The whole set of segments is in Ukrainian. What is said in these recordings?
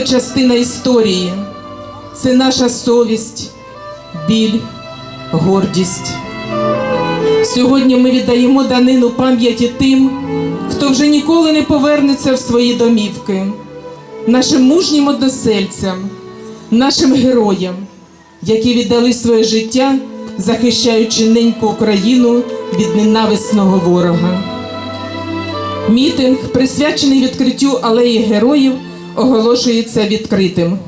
просто частина історії, це наша совість, біль, гордість. Сьогодні ми віддаємо данину пам'яті тим, хто вже ніколи не повернеться в свої домівки, нашим мужнім односельцям, нашим героям, які віддали своє життя, захищаючи неньку Україну від ненависного ворога. Мітинг, присвячений відкриттю алеї героїв, оголошується відкритим.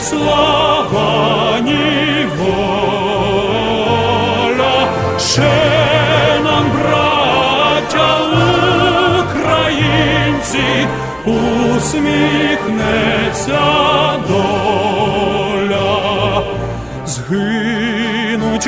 Слава, ні воля. Ще нам, браття українці, усміхнеться доля. Згинуть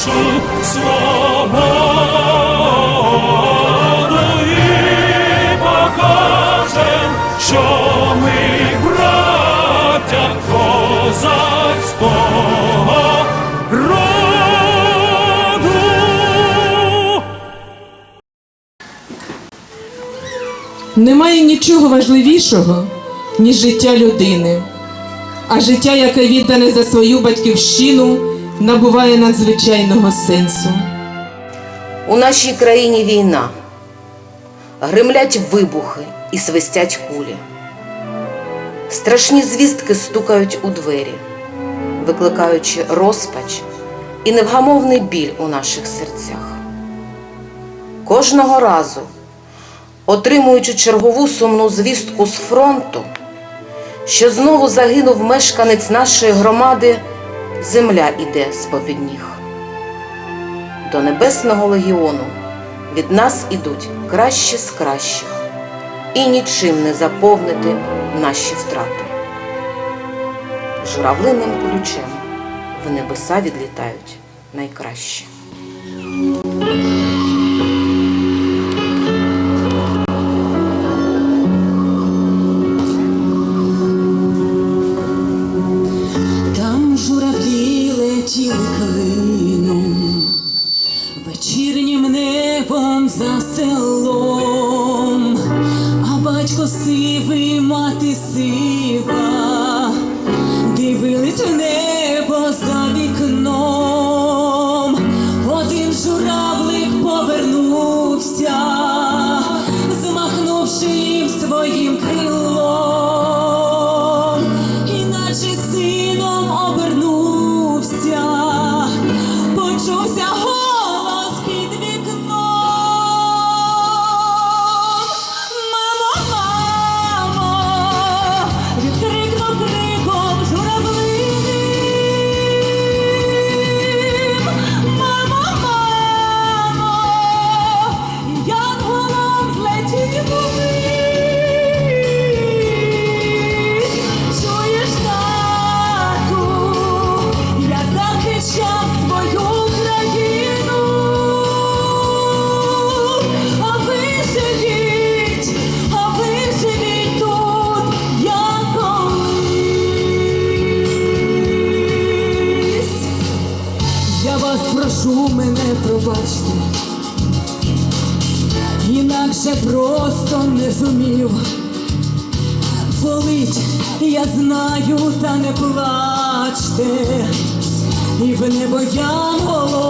нашу свободу і покажем, що ми браття козацького роду. Немає нічого важливішого, ніж життя людини, а життя, яке віддане за свою батьківщину, набуває надзвичайного сенсу. У нашій країні війна. Гримлять вибухи і свистять кулі. Страшні звістки стукають у двері, викликаючи розпач і невгамовний біль у наших серцях. Кожного разу, отримуючи чергову сумну звістку з фронту, що знову загинув мешканець нашої громади, земля іде з-попід ніг. До Небесного легіону від нас ідуть кращі з кращих, і нічим не заповнити наші втрати. Журавлиним ключем в небеса відлітають найкраще. Плачте, і в небо янголом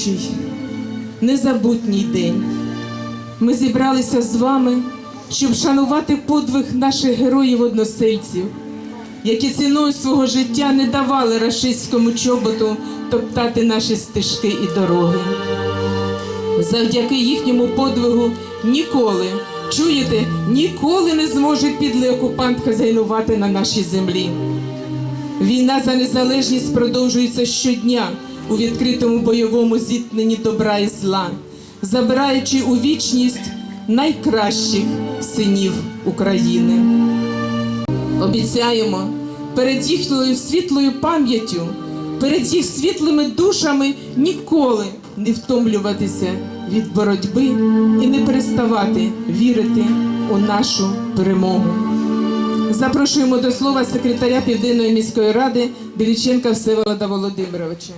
болючий, незабутній день. Ми зібралися з вами, щоб шанувати подвиг наших героїв-односельців, які ціною свого життя не давали рашистському чоботу топтати наші стежки і дороги. Завдяки їхньому подвигу ніколи, чуєте, ніколи не зможе підлий окупант хазяйнувати на нашій землі. Війна за незалежність продовжується щодня у відкритому бойовому зіткненні добра і зла, забираючи у вічність найкращих синів України. Обіцяємо перед їхньою світлою пам'яттю, перед їх світлими душами ніколи не втомлюватися від боротьби і не переставати вірити у нашу перемогу. Запрошуємо до слова секретаря Південної міської ради Біліченка Всеволода Володимировича.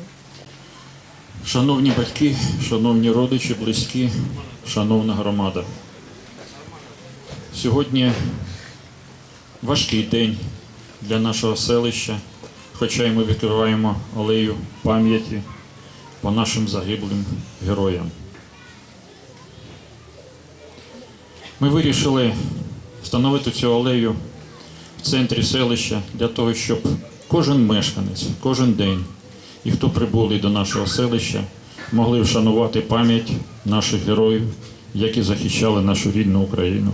Шановні батьки, шановні родичі, близькі, шановна громада. Сьогодні важкий день для нашого селища, хоча й ми відкриваємо алею пам'яті по нашим загиблим героям. Ми вирішили встановити цю алею в центрі селища для того, щоб кожен мешканець, кожен день і хто прибули до нашого селища, могли вшанувати пам'ять наших героїв, які захищали нашу рідну Україну.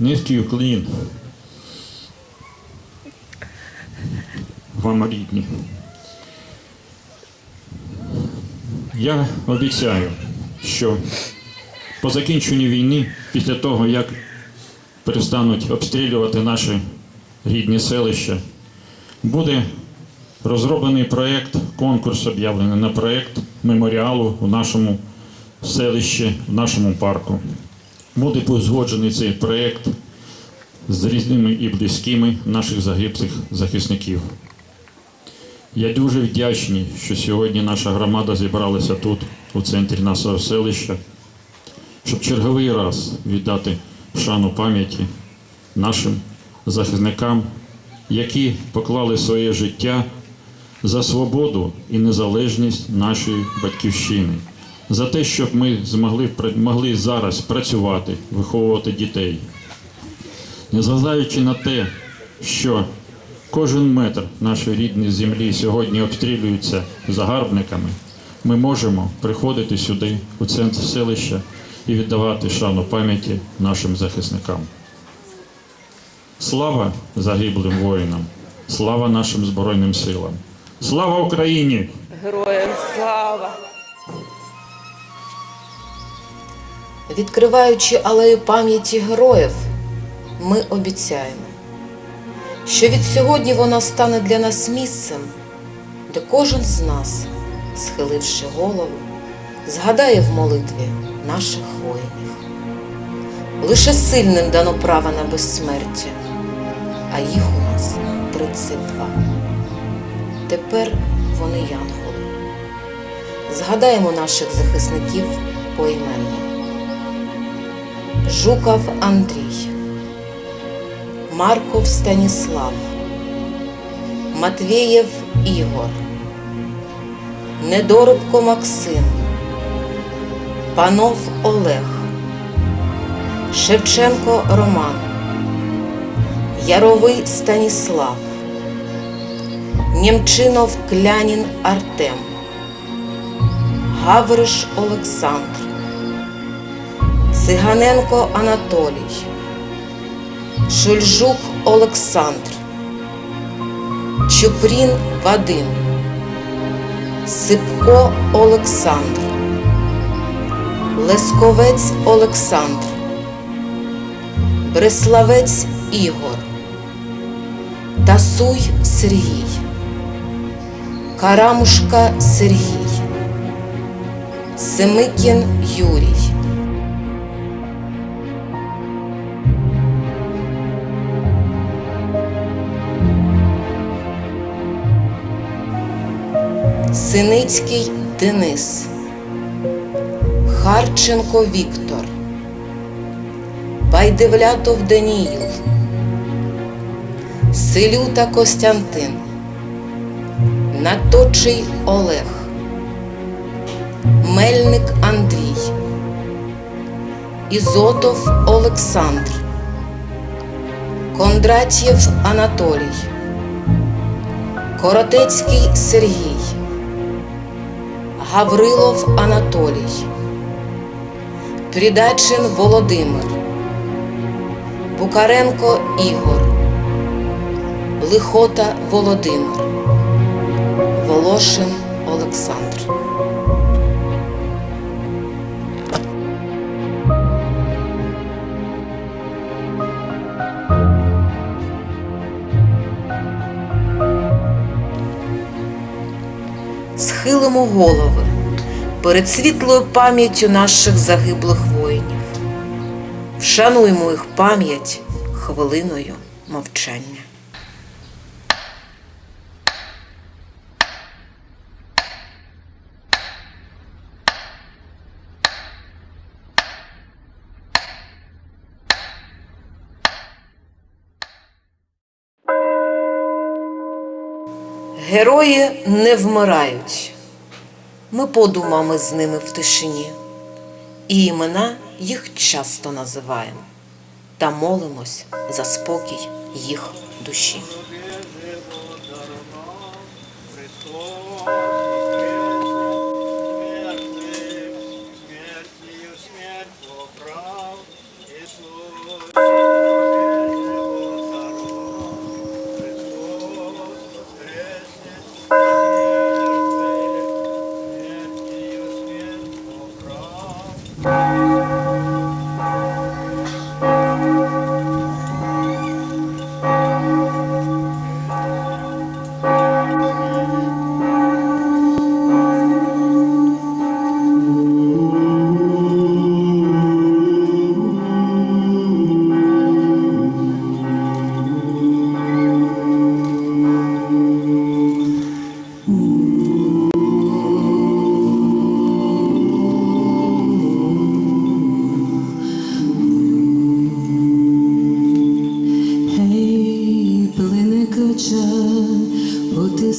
Низький уклін вам рідні. Я обіцяю, що по закінченню війни, після того, як перестануть обстрілювати наші рідні селища, буде розроблений проєкт, конкурс об'явлений на проєкт меморіалу у нашому селищі, в нашому парку. Буде узгоджений цей проєкт з різними і близькими наших загиблих захисників. Я дуже вдячний, що сьогодні наша громада зібралася тут, у центрі нашого селища, щоб черговий раз віддати шану пам'яті нашим захисникам, які поклали своє життя за свободу і незалежність нашої батьківщини, за те, щоб ми змогли могли зараз працювати, виховувати дітей. Незважаючи на те, що кожен метр нашої рідної землі сьогодні обстрілюється загарбниками, ми можемо приходити сюди, у центр селища, і віддавати шану пам'яті нашим захисникам. Слава загиблим воїнам, слава нашим Збройним силам, слава Україні! Героям слава! Відкриваючи алею пам'яті героїв, ми обіцяємо, що від сьогодні вона стане для нас місцем, де кожен з нас, схиливши голову, згадає в молитві наших воїнів. Лише сильним дано право на безсмертя, а їх у нас 32. Тепер вони янголи. Згадаємо наших захисників поіменно. Жуков Андрій, Марков Станіслав, Матвієв Ігор, Недоробко Максим, Панов Олег, Шевченко Роман, Яровий Станіслав, Нємчинов Клянін Артем, Гавриш Олександр. Циганенко Анатолій, Шульжук Олександр, Чупрін Вадим, Сипко Олександр, Лесковець Олександр, Бреславець Ігор, Тасуй Сергій, Карамушка Сергій, Семикін Юрій. Синицький Денис, Харченко Віктор, Байдевлятов Даніїл, Селюта Костянтин, Наточий Олег, Мельник Андрій, Ізотов Олександр, Кондратєв Анатолій, Коротецький Сергій, Гаврилов Анатолій, Прідачин Володимир, Букаренко Ігор, Лихота Володимир, Волошин Олександр. Схилимо голови перед світлою пам'яттю наших загиблих воїнів. Вшануймо їх пам'ять хвилиною мовчання. Герої не вмирають. Ми подумами з ними в тишині, і імена їх часто називаємо та молимось за спокій їх душі. кача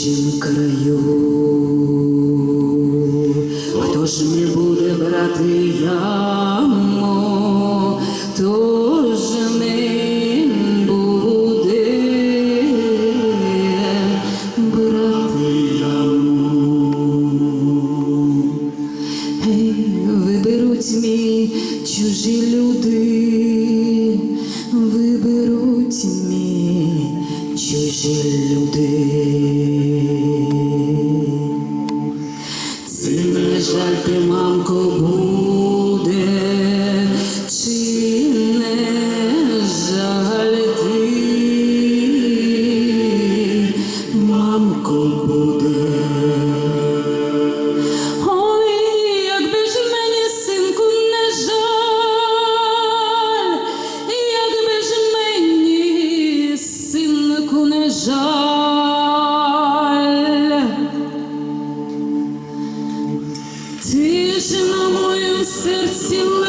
В чужім краю. серці.